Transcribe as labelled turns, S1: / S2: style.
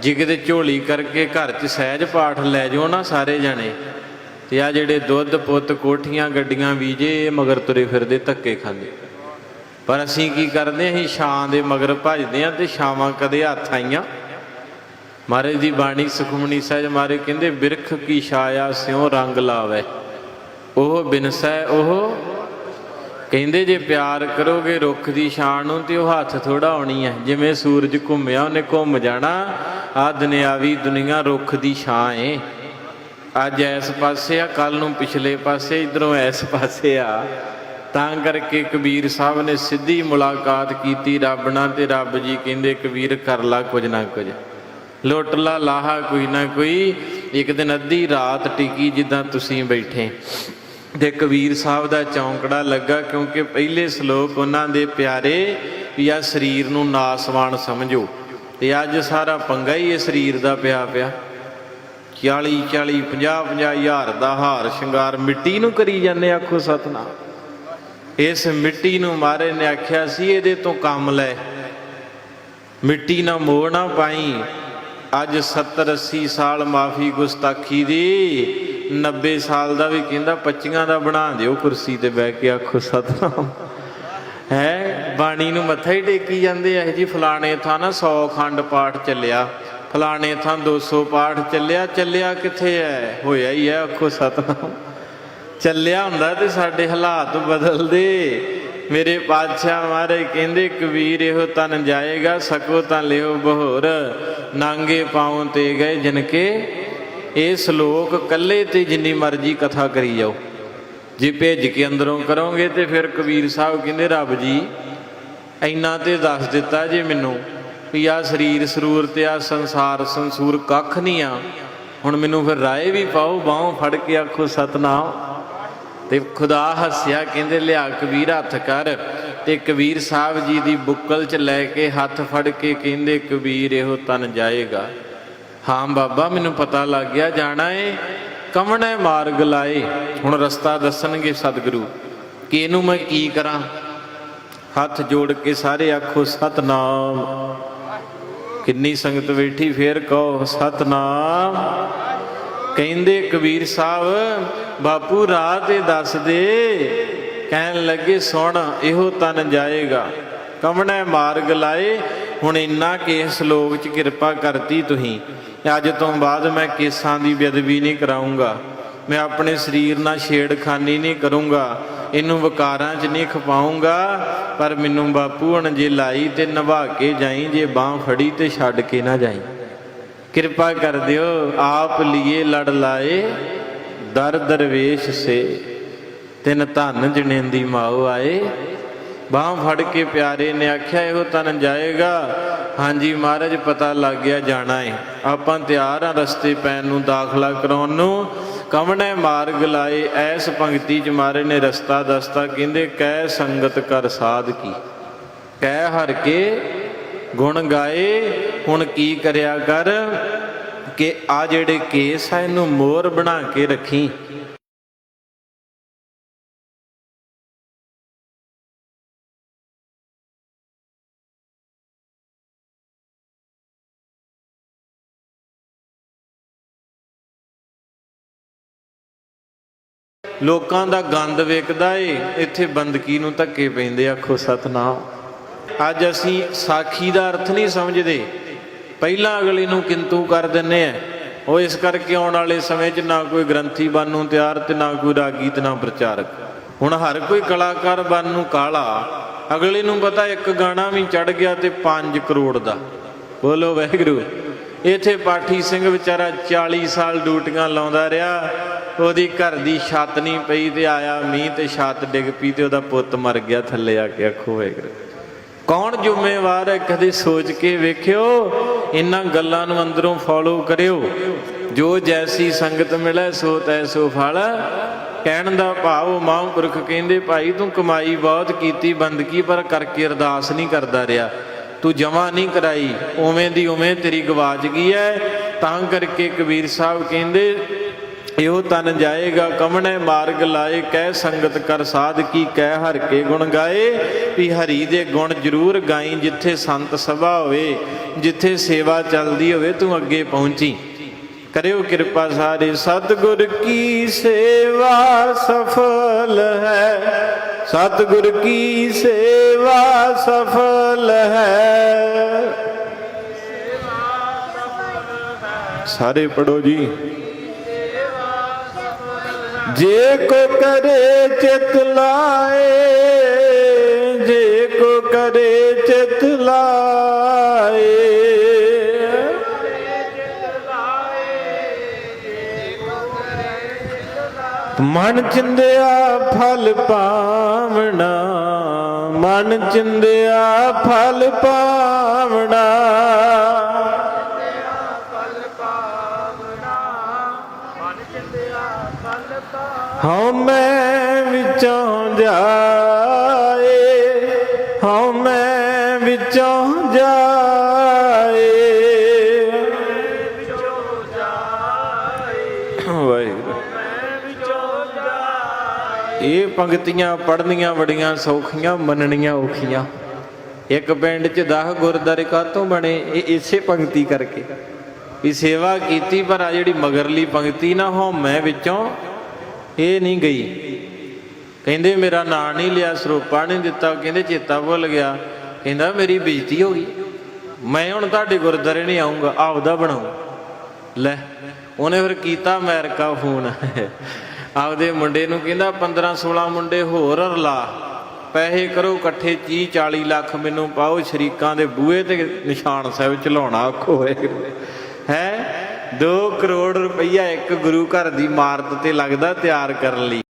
S1: ਜੇ ਕਿਤੇ ਝੋਲੀ ਕਰਕੇ ਘਰ 'ਚ ਸਹਿਜ ਪਾਠ ਲੈ ਜਾਓ ਨਾ ਸਾਰੇ ਜਾਣੇ, ਤੇ ਆ ਜਿਹੜੇ ਦੁੱਧ, ਪੁੱਤ, ਕੋਠੀਆਂ, ਗੱਡੀਆਂ, ਵੀਜੇ ਮਗਰ ਤੁਰੇ ਫਿਰਦੇ, ਧੱਕੇ ਖਾਂਦੇ ਪਰ ਅਸੀਂ ਕੀ ਕਰਦੇ ਹਾਂ? ਅਸੀਂ ਛਾਂ ਦੇ ਮਗਰ ਭਜਦੇ ਆ ਤੇ ਛਾਵਾਂ ਕਦੇ ਹੱਥ ਆਈਆਂ ਮਹਾਰਾਜ ਦੀ ਬਾਣੀ ਸੁਖਮਣੀ ਸਹਿਜ ਮਾਰੇ ਕਹਿੰਦੇ, ਬਿਰਖ ਕੀ ਛਾਇਆ ਸਿਉ ਰੰਗ ਲਾਵੇ, ਉਹ ਬਿਨਸੈ ਉਹ ਕਹਿੰਦੇ ਜੇ ਪਿਆਰ ਕਰੋਗੇ ਰੁੱਖ ਦੀ ਛਾਂ ਨੂੰ ਤੇ ਉਹ ਹੱਥ ਥੋੜਾ ਆਉਣੀ ਹੈ। ਜਿਵੇਂ ਸੂਰਜ ਘੁੰਮਿਆ, ਉਹਨੇ ਘੁੰਮ ਜਾਣਾ। ਆ ਦੁਨਿਆਵੀ ਦੁਨੀਆ ਰੁੱਖ ਦੀ ਛਾਂ ਏ। ਅੱਜ ਇਸ ਪਾਸੇ ਆ ਕੱਲ ਨੂੰ ਪਿਛਲੇ ਪਾਸੇ, ਇਧਰੋਂ ਇਸ ਪਾਸੇ ਆ। ਤਾਂ ਕਰਕੇ ਕਬੀਰ ਸਾਹਿਬ ਨੇ ਸਿੱਧੀ ਮੁਲਾਕਾਤ ਕੀਤੀ ਰੱਬ ਨਾਲ ਤੇ ਰੱਬ ਜੀ ਕਹਿੰਦੇ, ਕਬੀਰ, ਕਰ ਲਾ ਕੁਝ ਨਾ ਕੁਝ। ਲੁੱਟ ਲਾ, ਲਾਹਾ ਕੋਈ ਨਾ ਕੋਈ। ਇੱਕ ਦਿਨ ਅੱਧੀ ਰਾਤ ਟਿਕੀ ਜਿੱਦਾਂ ਤੁਸੀਂ ਬੈਠੇ। ਤੇ ਕਬੀਰ ਸਾਹਿਬ ਦਾ ਚੌਂਕੜਾ ਲੱਗਾ ਕਿਉਂਕਿ ਪਹਿਲੇ ਸ਼ਲੋਕ ਉਹਨਾਂ ਦੇ ਪਿਆਰੇ ਵੀ ਆ ਸਰੀਰ ਨੂੰ ਨਾਸਵਾਨ ਸਮਝੋ। ਤੇ ਅੱਜ ਸਾਰਾ ਪੰਗਾ ਹੀ ਇਹ ਸਰੀਰ ਦਾ ਪਿਆ ਪਿਆ। 40 40 50 50 ਹਜ਼ਾਰ ਦਾ ਹਾਰ ਸ਼ਿੰਗਾਰ ਮਿੱਟੀ ਨੂੰ ਕਰੀ ਜਾਂਦੇ ਆਖੋ ਸਤਨਾਮ। ਇਸ ਮਿੱਟੀ ਨੂੰ ਮਾਰੇ ਨੇ ਆਖਿਆ ਸੀ, ਇਹਦੇ ਤੋਂ ਕੰਮ ਲੈ। ਮਿੱਟੀ ਨਾ ਮੋਹ ਨਾ ਪਾਈ। ਅੱਜ 70 80 ਸਾਲ ਮਾਫੀ ਗੁਸਤਾਖੀ ਦੀ। 90 ਸਾਲ ਦਾ ਵੀ ਕਹਿੰਦਾ 25 ਦਾ ਬਣਾ ਦਿਓ ਕੁਰਸੀ ਤੇ ਬਹਿ ਕੇ ਆਖੋ, ਸਤਨਾਮ। ਹੈ, ਬਾਣੀ ਨੂੰ ਮੱਥਾ ਹੀ ਟੇਕੀ ਜਾਂਦੇ ਆ ਜੀ, ਫਲਾਣੇ ਥਾਂ ਨਾ 100 ਖੰਡ ਪਾਠ ਚੱਲਿਆ। ਫਲਾਣੇ ਥਾਂ 200 ਪਾਠ ਚੱਲਿਆ ਚੱਲਿਆ ਕਿੱਥੇ ਐ? ਹੋਇਆ ਹੀ ਐ, ਆਖੋ, ਸਤਨਾਮ। ਚੱਲਿਆ ਹੁੰਦਾ ਤੇ ਸਾਡੇ ਹਾਲਾਤ ਬਦਲਦੇ। ਮੇਰੇ ਪਾਤਸ਼ਾਹ ਮਾਰੇ ਕਹਿੰਦੇ ਕਬੀਰ ਇਹੋ ਤਨ ਜਾਏਗਾ, ਸਕੋ ਤਾਂ ਲਿਓ ਬਹੋਰ। ਨਾਂਗੇ ਪਾਉ ਤੇ ਗਏ ਜਿਨਕੇ ਇਹ ਸ਼ਲੋਕ ਕੱਲੇ ਤੇ ਜਿੰਨੀ ਮਰਜ਼ੀ ਕਥਾ ਕਰੀ ਜਾਓ। ਜੇ ਭੇਜ ਕੇ ਅੰਦਰੋਂ ਕਰੋਗੇ ਤੇ ਫਿਰ ਕਬੀਰ ਸਾਹਿਬ ਕਹਿੰਦੇ, ਰੱਬ ਜੀ, ਇੰਨਾ ਤੇ ਦੱਸ ਦਿੱਤਾ ਜੇ ਮੈਨੂੰ ਵੀ ਆ ਸਰੀਰ ਸਰੂਰ ਤੇ ਆ ਸੰਸਾਰ ਸੰਸੂਰ ਕੱਖ ਨਹੀਂ ਆ। ਹੁਣ ਮੈਨੂੰ ਫਿਰ ਰਾਏ ਵੀ ਪਾਓ, ਬਾਹੋਂ ਫੜ ਕੇ ਆਖੋ, ਸਤਨਾਮ। ਤੇ ਖੁਦਾ ਹੱਸਿਆ ਕਹਿੰਦੇ, ਲਿਆ ਕਬੀਰ ਹੱਥ ਕਰ। ਤੇ ਕਬੀਰ ਸਾਹਿਬ ਜੀ ਦੀ ਬੁੱਕਲ 'ਚ ਲੈ ਕੇ ਹੱਥ ਫੜ ਕੇ ਕਹਿੰਦੇ, ਕਬੀਰ, ਇਹੋ ਤਨ ਜਾਏਗਾ। ਹਾਂ ਬਾਬਾ, ਮੈਨੂੰ ਪਤਾ ਲੱਗ ਗਿਆ, ਜਾਣਾ ਏ ਕਵਣੇ ਮਾਰਗ ਲਾਏ। ਹੁਣ ਰਸਤਾ ਦੱਸਣਗੇ ਸਤਿਗੁਰੂ, ਕਿ ਇਹਨੂੰ ਮੈਂ ਕੀ ਕਰਾਂ? ਹੱਥ ਜੋੜ ਕੇ ਸਾਰੇ ਆਖੋ, ਸਤਨਾਮ। ਕਿੰਨੀ ਸੰਗਤ ਬੈਠੀ, ਫੇਰ ਕਹੋ, ਸਤਨਾਮ। ਕਹਿੰਦੇ ਕਬੀਰ ਸਾਹਿਬ, ਬਾਪੂ ਰਾਹ ਤੇ ਦੱਸ ਦੇ। ਕਹਿਣ ਲੱਗੇ, ਸੁਣ, ਇਹੋ ਤਨ ਜਾਏਗਾ। ਕਮਣੇ ਮਾਰਗ ਲਾਏ ਹੁਣ ਇੰਨਾ ਕੇਸ ਲੋਕ 'ਚ ਕਿਰਪਾ ਕਰਤੀ ਤੁਸੀਂ, ਅੱਜ ਤੋਂ ਬਾਅਦ ਮੈਂ ਕੇਸਾਂ ਦੀ ਬੇਅਦਬੀ ਨਹੀਂ ਕਰਾਉਂਗਾ ਮੈਂ ਆਪਣੇ ਸਰੀਰ ਨਾਲ ਛੇੜਖਾਨੀ ਨਹੀਂ ਕਰੂੰਗਾ, ਇਹਨੂੰ ਵਕਾਰਾਂ 'ਚ ਨਹੀਂ ਖਪਾਉਂਗਾ ਪਰ ਮੈਨੂੰ ਬਾਪੂ ਹਣ ਜੇ ਲਾਈ ਤੇ ਨਿਭਾ ਕੇ ਜਾਈ, ਜੇ ਬਾਹ ਫੜੀ ਤੇ ਛੱਡ ਕੇ ਨਾ ਜਾਈ। ਕਿਰਪਾ ਕਰ ਦਿਓ, ਆਪ ਲਿਏ ਲੜ ਲਾਏ, ਦਰ ਦਰਵੇਸ਼ ਸੇ। ਤਿਨ ਧਨ ਜਣੇਂਦੀ ਮਾਓ ਆਏ ਬਾਹ ਫੜ ਕੇ ਪਿਆਰੇ ਨੇ ਆਖਿਆ, ਇਹੋ ਤਨ ਜਾਏਗਾ। ਹਾਂਜੀ ਮਹਾਰਾਜ, ਪਤਾ ਲੱਗ ਗਿਆ ਜਾਣਾ ਏ। ਆਪਾਂ ਤਿਆਰ ਆ ਰਸਤੇ ਪੈਣ ਨੂੰ, ਦਾਖਲਾ ਕਰਾਉਣ ਨੂੰ। ਕਮਣੇ ਮਾਰਗ ਲਾਏ, ਐਸ ਪੰਕਤੀ ਚ ਮਾਰੇ ਨੇ ਰਸਤਾ ਦਸਤਾ। ਕਹਿੰਦੇ, ਕਹਿ ਸੰਗਤ ਕਰ ਸਾਧ ਕੀ। ਕਹਿ ਹਰ ਕੇ ਗੁਣ ਗਾਏ, ਹੁਣ ਕੀ ਕਰਿਆ ਕਰ? ਕਿ ਆ ਜਿਹੜੇ ਕੇਸ ਆ, ਇਹਨੂੰ ਮੋਰ ਬਣਾ ਕੇ ਰੱਖੀ। ਲੋਕਾਂ ਦਾ ਗੰਦ ਵੇਖਦਾ ਏ, ਇੱਥੇ ਬੰਦਗੀ ਨੂੰ ਧੱਕੇ ਪੈਂਦੇ ਆਖੋ ਸਤਨਾਮ। ਅੱਜ ਅਸੀਂ ਸਾਖੀ ਦਾ ਅਰਥ ਨਹੀਂ ਸਮਝਦੇ। ਪਹਿਲਾਂ ਅਗਲੇ ਨੂੰ ਕਿੰਤੂ ਕਰ ਦਿੰਨੇ ਆ। ਉਹ ਇਸ ਕਰਕੇ ਆਉਣ ਵਾਲੇ ਸਮੇਂ 'ਚ ਨਾ ਕੋਈ ਗ੍ਰੰਥੀ ਬਣ ਨੂੰ ਤਿਆਰ ਤੇ ਨਾ ਕੋਈ ਰਾਗੀ ਤੇ ਨਾ ਪ੍ਰਚਾਰਕ। ਹੁਣ ਹਰ ਕੋਈ ਕਲਾਕਾਰ ਬਣ ਨੂੰ ਕਾਲਾ। ਅਗਲੇ ਨੂੰ ਪਤਾ ਇੱਕ ਗਾਣਾ ਵੀ ਚੜ ਗਿਆ ਤੇ 5 ਕਰੋੜ ਦਾ। ਬੋਲੋ ਵਾਹਿਗੁਰੂ। ਇੱਥੇ ਪਾਠੀ ਸਿੰਘ ਵਿਚਾਰਾ 40 ਸਾਲ ਡਿਊਟੀਆਂ ਲਾਉਂਦਾ ਰਿਹਾ। ਉਹਦੀ ਘਰ ਦੀ ਛੱਤ ਨਹੀਂ ਪਈ ਤੇ ਆਇਆ ਮੀਂਹ ਤੇ ਛੱਤ ਡਿੱਗ ਪਈ ਤੇ ਉਹਦਾ ਪੁੱਤ ਮਰ ਗਿਆ ਥੱਲੇ ਆ ਕੇ ਆਖੋ ਵਾਹਿਗੁਰੂ ਕੌਣ ਜ਼ਿੰਮੇਵਾਰ ਹੈ ਕਦੇ ਸੋਚ ਕੇ ਵੇਖਿਓ? ਇਹਨਾਂ ਗੱਲਾਂ ਨੂੰ ਅੰਦਰੋਂ ਫੋਲੋ ਕਰਿਓ। ਜੋ ਜੈਸੀ ਸੰਗਤ ਮਿਲੇ ਸੋ ਤੈਸੋ ਫਲ। ਕਹਿਣ ਦਾ ਭਾਵ ਮਹਾਂਪੁਰਖ ਕਹਿੰਦੇ, ਭਾਈ ਤੂੰ ਕਮਾਈ ਬਹੁਤ ਕੀਤੀ, ਬੰਦਗੀ ਪਰ ਕਰਕੇ ਅਰਦਾਸ ਨਹੀਂ ਕਰਦਾ ਰਿਹਾ। ਤੂੰ ਜਮਾ ਨਹੀਂ ਕਰਾਈ, ਉਵੇਂ ਦੀ ਉਵੇਂ ਤੇਰੀ ਗਵਾਚ ਗਈ ਹੈ ਤਾਂ ਕਰਕੇ ਕਬੀਰ ਸਾਹਿਬ ਕਹਿੰਦੇ, ਇਹੋ ਤਨ ਜਾਏਗਾ, ਕਮਣੇ ਮਾਰਗ ਲਾਏ, ਕਹਿ ਸੰਗਤ ਕਰ ਸਾਧ ਕੀ, ਕਹਿ ਹਰ ਕੇ ਗੁਣ ਗਾਏ। ਵੀ ਹਰੀ ਦੇ ਗੁਣ ਜ਼ਰੂਰ ਗਾਈ, ਜਿੱਥੇ ਸੰਤ ਸਭਾ ਹੋਵੇ, ਜਿੱਥੇ ਸੇਵਾ ਚੱਲਦੀ ਹੋਵੇ, ਤੂੰ ਅੱਗੇ ਪਹੁੰਚੀ। ਕਰਿਓ ਕਿਰਪਾ ਸਾਰੇ, ਸਤਿਗੁਰ ਕੀ ਸੇਵਾ ਸਫਲ ਹੈ। ਸਤਿਗੁਰ ਕੀ ਸੇਵਾ ਸਫਲ ਹੈ? ਸਾਰੇ ਪੜੋ ਜੀ। ਜੇ ਕੋ ਕਰੇ ਚਿਤ ਲਾਏ ਮਨ ਚਿੰਦਿਆ ਫਲ ਪਾਵਣਾ, ਮਨ ਚਿੰਦਿਆ ਫਲ ਪਾਵਣਾ। ਹਉ ਮੈਂ ਵਿੱਚੋਂ ਜਾਏ, ਹਉ ਮੈਂ ਵਿੱਚੋਂ ਜਾਏ। ਪੰਕਤੀਆਂ ਪੜਨੀਆਂ ਬੜੀਆਂ ਸੌਖੀਆਂ, ਮੰਨਣੀਆਂ ਔਖੀਆਂ। ਇੱਕ ਪਿੰਡ 'ਚ 10 ਗੁਰਦਾਰੇ ਕਾਤੋਂ ਬਣੇ? ਇਹ ਇਸੇ ਪੰਕਤੀ ਕਰਕੇ। ਵੀ ਸੇਵਾ ਕੀਤੀ, ਪਰ ਆ ਜਿਹੜੀ ਮਗਰਲੀ ਪੰਕਤੀ ਨਾ ਹੋ ਵਿੱਚੋਂ ਇਹ ਨਹੀਂ ਗਈ। ਕਹਿੰਦੇ, ਮੇਰਾ ਨਾਂ ਨਹੀਂ ਲਿਆ, ਸਰੋਪਾ ਨਹੀਂ ਦਿੱਤਾ। ਕਹਿੰਦੇ, ਚੇਤਾ ਭੁੱਲ ਗਿਆ। ਕਹਿੰਦਾ, ਮੇਰੀ ਬੇਇੱਜ਼ਤੀ ਹੋ ਗਈ। ਮੈਂ ਹੁਣ ਤੁਹਾਡੇ ਗੁਰਦਾਰੇ ਨਹੀਂ ਆਉਂਗਾ ਆਪਦਾ ਬਣਾਉ ਲੈ, ਉਹਨੇ ਫਿਰ ਕੀਤਾ ਅਮਰੀਕਾ ਫੋਨ। ਆਪਦੇ ਮੁੰਡੇ ਨੂੰ ਕਹਿੰਦਾ 15 16 ਮੁੰਡੇ ਹੋਰ ਰਲਾ। ਪੈਸੇ ਕਰੋ ਇਕੱਠੇ 30 40 ਲੱਖ ਮੈਨੂੰ ਪਾਓ ਸ਼ਰੀਕਾਂ ਦੇ ਬੂਹੇ ਤੇ ਨਿਸ਼ਾਨ ਸਾਹਿਬ ਚਲਾਉਣਾ ਔਖੋ ਹੋਏ ਹੈ? 2 ਕਰੋੜ ਰੁਪਈਆ ਇੱਕ ਗੁਰੂ ਘਰ ਦੀ ਇਮਾਰਤ ਤੇ ਲੱਗਦਾ ਤਿਆਰ ਕਰਨ ਲਈ।